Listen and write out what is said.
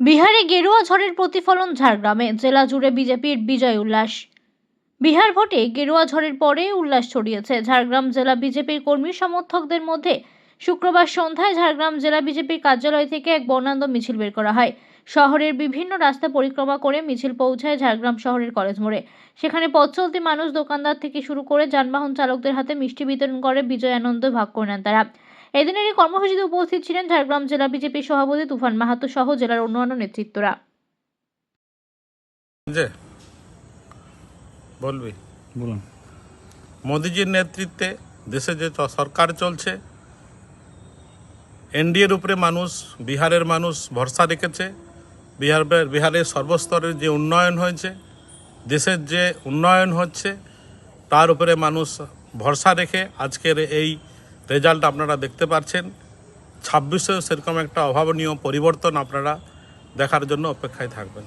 বিহারে গেরুয়া ঝড়ের প্রতিফলন ঝাড়গ্রামে, জেলা জুড়ে বিজেপির বিজয় উল্লাস। বিহার ভোটে গেরুয়া ঝড়ের পরে উল্লাস ছড়িয়েছে। ঝাড়গ্রাম জেলা বিজেপির কর্মী সমর্থকদের মধ্যে শুক্রবার সন্ধ্যায় ঝাড়গ্রাম জেলা বিজেপির কার্যালয় থেকে এক বর্ণাঢ্য মিছিল বের করা হয়। শহরের বিভিন্ন রাস্তা পরিক্রমা করে মিছিল পৌঁছায় ঝাড়গ্রাম শহরের কলেজ মোড়ে। সেখানে পথ চলতি মানুষ দোকানদার থেকে শুরু করে যানবাহন চালকদের হাতে মিষ্টি বিতরণ করে বিজয় আনন্দ ভাগ করে নেন তারা। এদিনের এই কর্মসূচিতে উপস্থিত ছিলেন ঝাড়গ্রাম জেলা বিজেপি সভাপতি তুফান মাহাতো সহ জেলার অন্যান্য নেতৃত্বরা। যে বলবি? বলুন। মোদিজির নেতৃত্বে দেশে যে সরকার চলছে এনডিএর উপরে মানুষ বিহারের মানুষ ভরসা রেখেছে। বিহার বিহারের সর্বস্তরের যে উন্নয়ন হয়েছে দেশের যে উন্নয়ন হচ্ছে তার উপরে মানুষ ভরসা রেখে আজকের এই রেজাল্ট আপনারা দেখতে পাচ্ছেন ছাব্বিশেও সেরকম একটা অভাবনীয় পরিবর্তন আপনারা দেখার জন্য অপেক্ষায় থাকবেন।